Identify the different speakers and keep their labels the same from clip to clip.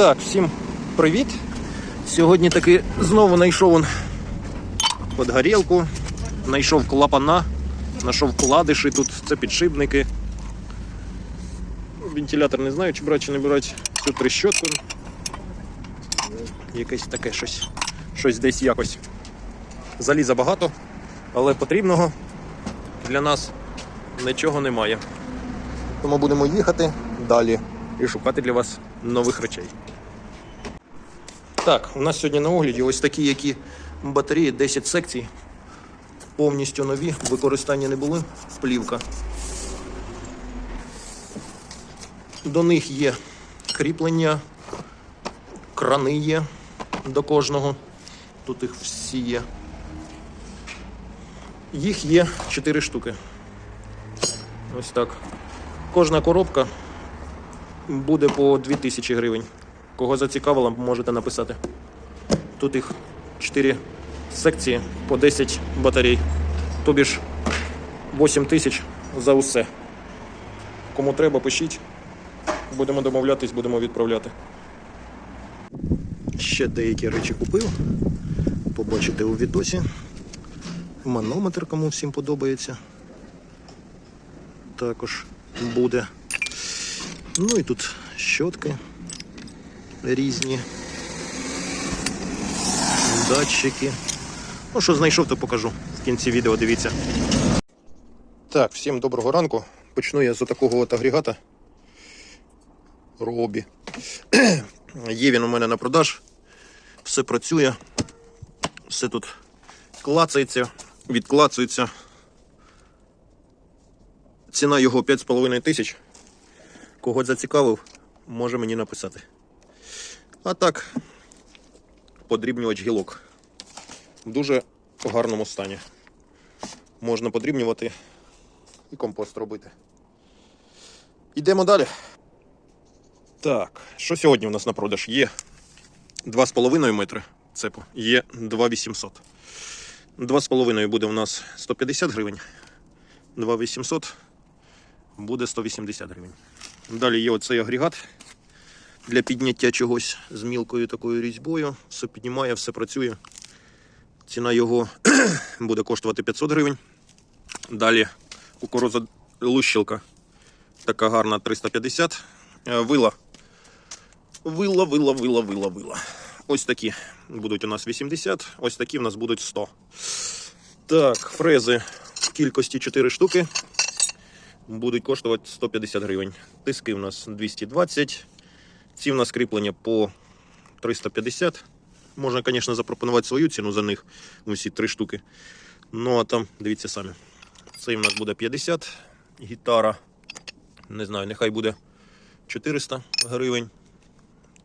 Speaker 1: Так, всім привіт. Сьогодні таки знову знайшов он під горілку, знайшов клапана, знайшов вкладиші тут, це підшипники. Вентилятор не знаю, чи брати, чи не брати. Цю трещотку. Якесь таке щось. Щось десь якось. Заліза багато, але потрібного для нас нічого немає. Тому будемо їхати далі і шукати для вас нових речей. Так, у нас сьогодні на огляді ось такі, які батареї 10 секцій. Повністю нові, в використанні не були. Плівка. До них є кріплення, крани є до кожного. Тут їх всі є. Їх є 4 штуки. Ось так. Кожна коробка буде по 2000 гривень. Кого зацікавило, можете написати. Тут їх 4 секції по 10 батарей. Тобі ж 8 тисяч за усе. Кому треба, пишіть. Будемо домовлятись, будемо відправляти. Ще деякі речі купив. Побачите у відосі. Манометр, кому всім подобається. Також буде. Ну і тут щотки різні. Датчики. Ну, що знайшов, то покажу. В кінці відео дивіться. Так, всім доброго ранку. Почну я з такого от агрегата. Робі. Є він у мене на продаж. Все працює. Все тут клацається, відклацується. Ціна його 5,5 тисяч. Кого зацікавив, може мені написати. А так, подрібнювач гілок. В дуже гарному стані. Можна подрібнювати і компост робити. Йдемо далі. Так, що сьогодні у нас на продаж? Є 2,5 метри цепу, є 2,800. 2,5 буде у нас 150 гривень, 2,800 буде 180 гривень. Далі є оцей агрегат для підняття чогось з мілкою такою різьбою. Все піднімає, все працює. Ціна його буде коштувати 500 гривень. Далі кукуруза лущилка. Така гарна 350. Е, Вила. Вила, вила, вила, вила, вила. Ось такі будуть у нас 80, ось такі у нас будуть 100. Так, фрези в кількості 4 штуки будуть коштувати 150 гривень. Тиски у нас 220. Ці в нас кріплення по 350. Можна, звісно, запропонувати свою ціну за них. Усі три штуки. Ну а там, дивіться самі. Цей у нас буде 50. Гітара. Не знаю, нехай буде 400 гривень.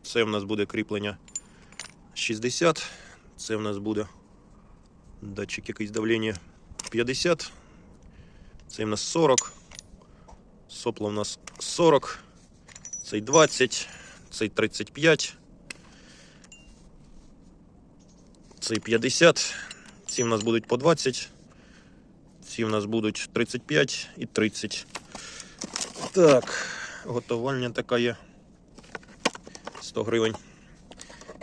Speaker 1: Це в нас буде кріплення 60. Це в нас буде датчик якийсь давлення 50. Це в нас 40. Сопло в нас 40. Цей 20. Цей 35. Цей 50. Ці в нас будуть по 20. Ці в нас будуть 35 і 30. Так, готовальня така є. 100 гривень.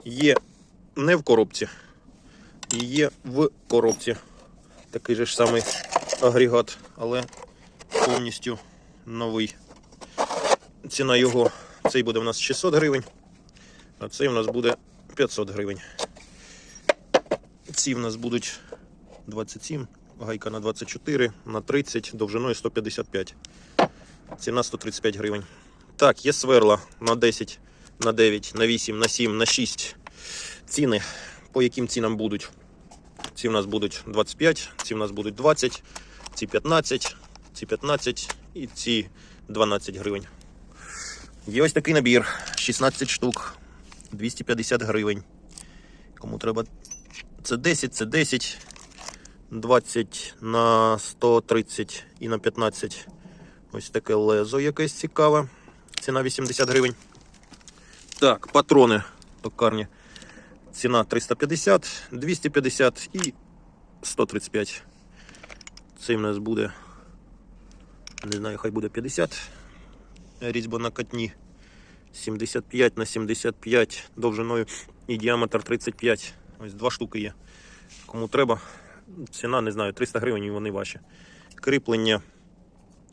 Speaker 1: Є не в коробці, є в коробці. Такий же ж самий агрегат, але повністю новий. Ціна його, цей буде у нас 600 гривень, а цей у нас буде 500 гривень. Ці в нас будуть 27, гайка на 24, на 30, довжиною 155. Ціна 135 гривень. Так, є сверла на 10, на 9, на 8, на 7, на 6. Ціни, по яким цінам будуть? Ці в нас будуть 25, ці в нас будуть 20, ці 15, ці 15 і ці 12 гривень. Є ось такий набір, 16 штук, 250 гривень. Кому треба це 10, це 10, 20 на 130 і на 15. Ось таке лезо якесь цікаве. Ціна 80 гривень. Так, патрони токарні. Ціна 350, 250 і 135. Цей в нас буде, не знаю, хай буде 50. Різьба на катні. 75 на 75 довжиною і діаметр 35. Ось два штуки є. Кому треба, ціна, не знаю, 300 гривень і вони ваші. Кріплення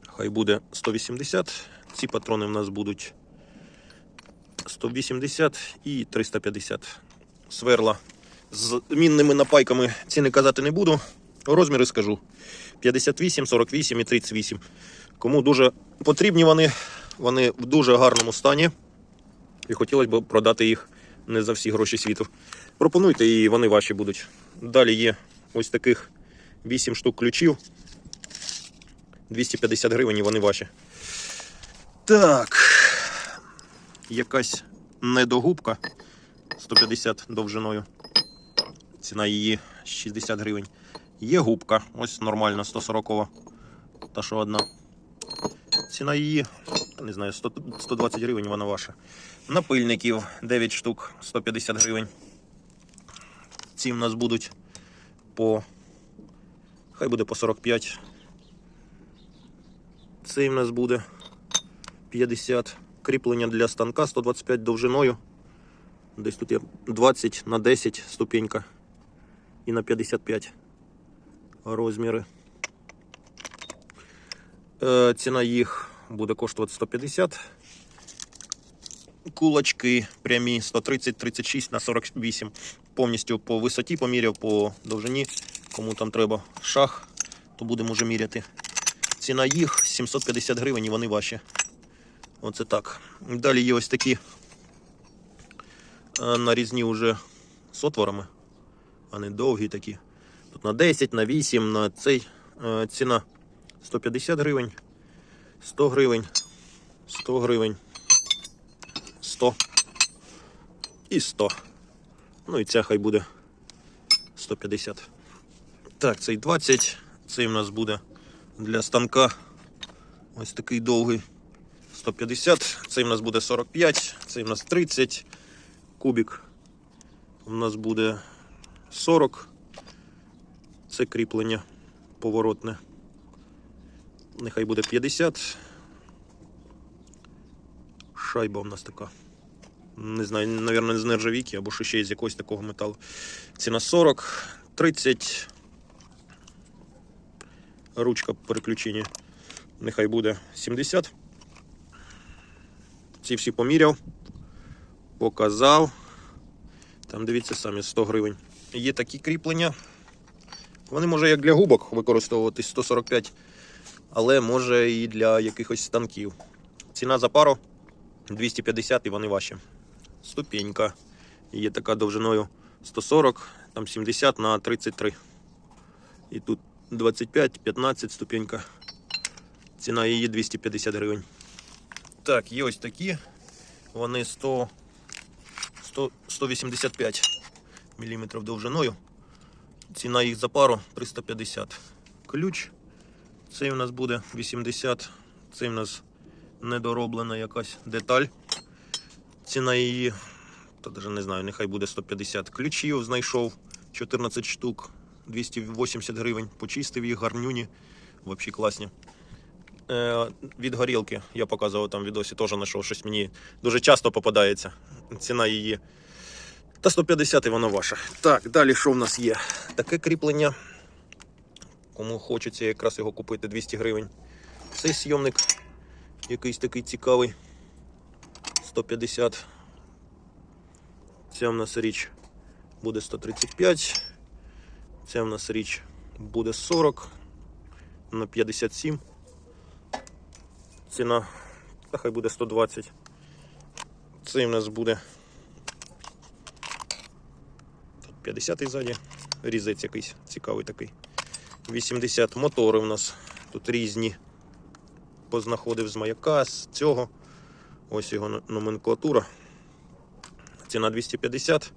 Speaker 1: хай буде 180. Ці патрони в нас будуть 180 і 350. Сверла з мінними напайками ціни казати не буду. Розміри скажу. 58, 48 і 38. Кому дуже потрібні вони, вони в дуже гарному стані. І хотілося б продати їх не за всі гроші світу. Пропонуйте і вони ваші будуть. Далі є ось таких 8 штук ключів. 250 гривень і вони ваші. Так. Якась недогубка 150 довжиною. Ціна її 60 гривень. Є губка, ось нормально, 140 Та що одна. Ціна її, не знаю, 100, 120 гривень вона ваша. Напильників 9 штук, 150 гривень. Ці в нас будуть по. Хай буде по 45. Цей в нас буде 50. Кріплення для станка 125 довжиною. Десь тут є 20 на 10 ступенька і на 55 розміри. Е, ціна їх буде коштувати 150. Кулачки прямі 130-36 на 48. Повністю по висоті поміряв, по довжині. Кому там треба шах, то будемо вже міряти. Ціна їх 750 гривень і вони ваші. Оце так. Далі є ось такі е, нарізні вже з отворами. Вони довгі такі. Тут на 10, на 8, на цей е, ціна 150 гривень, 100 гривень, 100 гривень, 100 і 100. Ну і ця хай буде 150. Так, цей 20, цей в нас буде для станка. Ось такий довгий. 150, цей в нас буде 45, цей в нас 30, кубик у нас буде 40. Це кріплення поворотне. Нехай буде 50. Шайба у нас така. Не знаю, мабуть, з нержавійки або ще з якогось такого металу. Ціна 40, 30. Ручка переключення. Нехай буде 70. Ці всі поміряв, показав. Там дивіться самі 100 гривень. Є такі кріплення. Вони може як для губок використовуватись 145, але може і для якихось станків. Ціна за пару 250 і вони ваші. Ступенька. Є така довжиною 140, там 70 на 33. І тут 25-15 ступенька. Ціна її 250 гривень. Так, є ось такі. Вони 100, 100 185 мм довжиною. Ціна їх за пару 350. Ключ. Цей у нас буде 80. Цей у нас недороблена якась деталь. Ціна її, та навіть не знаю, нехай буде 150. Ключів знайшов 14 штук, 280 гривень. Почистив їх, гарнюні. Взагалі класні. Е, від горілки я показував там в відосі, теж знайшов щось мені дуже часто попадається. Ціна її. Та 150 і вона ваша. Так, далі що в нас є? Таке кріплення. Кому хочеться якраз його купити 200 гривень. Цей сйомник якийсь такий цікавий. 150. Ця в нас річ буде 135. Ця в нас річ буде 40 на 57. Ціна, та хай буде 120. Цей в нас буде тут 50 ззаді. Різець якийсь цікавий такий. 80 мотори у нас тут різні. Познаходив з маяка, з цього. Ось його номенклатура. Ціна 250,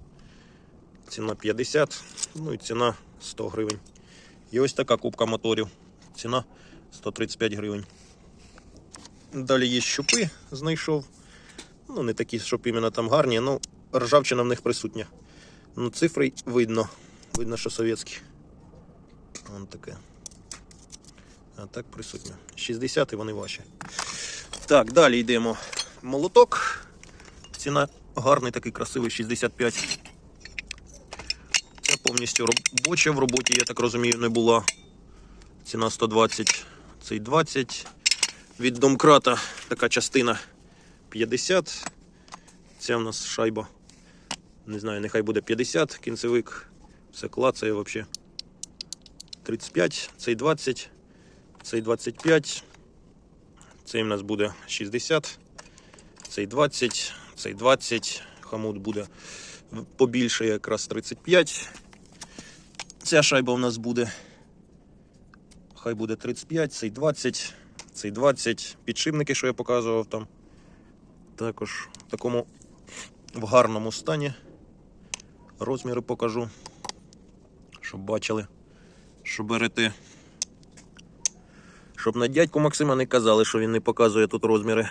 Speaker 1: ціна 50, ну і ціна 100 гривень. І ось така кубка моторів. Ціна 135 гривень. Далі є щупи, знайшов. Ну, не такі, щоб іменно там гарні, ну ржавчина в них присутня. Ну, цифри видно. Видно, що совєтські. Вон таке. А так присутньо. 60 і вони ваші. Так, далі йдемо. Молоток. Ціна гарний, такий красивий 65. Це повністю робоча. В роботі, я так розумію, не була. Ціна 120, цей 20. Від домкрата така частина 50. Це в нас шайба. Не знаю, нехай буде 50, кінцевик. Все клацає взагалі. 35, цей 20, цей 25. Цей в нас буде 60, цей 20, цей 20. Хамут буде побільше, якраз 35. Ця шайба у нас буде. Хай буде 35, цей 20, цей 20. Підшипники, що я показував там. Також в такому в гарному стані. Розміри покажу, щоб бачили, що берете. Щоб на дядьку Максима не казали, що він не показує тут розміри.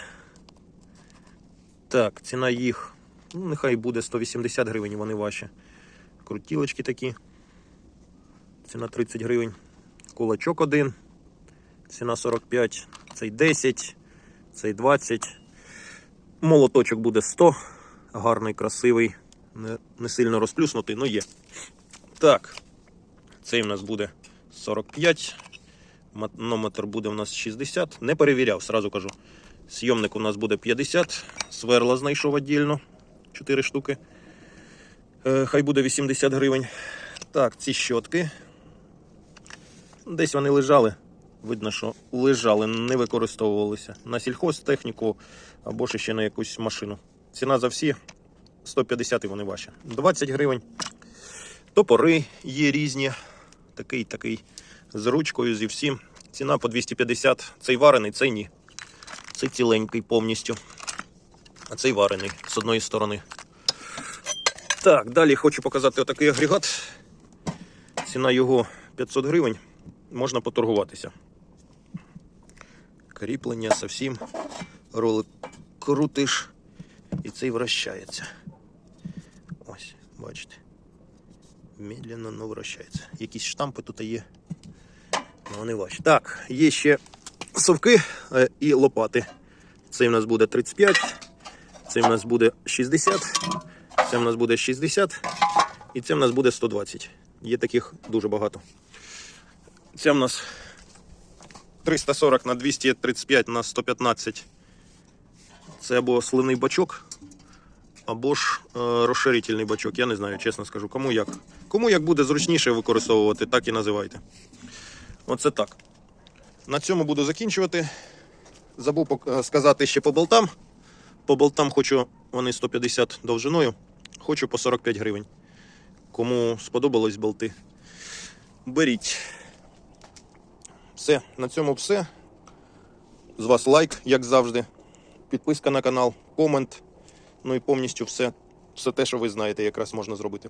Speaker 1: Так, ціна їх. Ну, нехай буде 180 гривень, вони ваші. Крутілочки такі. Ціна 30 гривень. Кулачок один. Ціна 45. Цей 10, цей 20. Молоточок буде 100. Гарний, красивий. Не, не сильно розплюснутий, але є. Так. Цей в нас буде 45. Манометр буде у нас 60. Не перевіряв, сразу кажу. Сйомник у нас буде 50. Сверла знайшов віддільно. 4 штуки. Е, хай буде 80 гривень. Так, ці щотки. Десь вони лежали. Видно, що лежали, не використовувалися. На сільхозтехніку або ще на якусь машину. Ціна за всі 150 і вони ваші. 20 гривень. Топори є різні. Такий, такий з ручкою, зі всім. Ціна по 250. Цей варений, цей ні. Цей ціленький повністю. А цей варений з одної сторони. Так, далі хочу показати отакий агрегат. Ціна його 500 гривень. Можна поторгуватися. Кріплення зовсім. Ролик крутиш і цей вращається. Ось, бачите. Медленно, но вращається. Якісь штампи тут є. Ну, вони ваші. Так, є ще совки е, і лопати. Цей в нас буде 35, цей в нас буде 60, це в нас буде 60 і це в нас буде 120. Є таких дуже багато. Це в нас 340 на 235 на 115. Це або сливний бачок, або ж е, розширительний бачок. Я не знаю, чесно скажу. Кому як. Кому як буде зручніше використовувати, так і називайте. Оце так. На цьому буду закінчувати. Забув е, сказати ще по болтам. По болтам хочу, вони 150 довжиною. Хочу по 45 гривень. Кому сподобались болти, беріть. Все, на цьому все. З вас лайк, як завжди. Підписка на канал, комент. Ну і повністю все, все те, що ви знаєте, якраз можна зробити.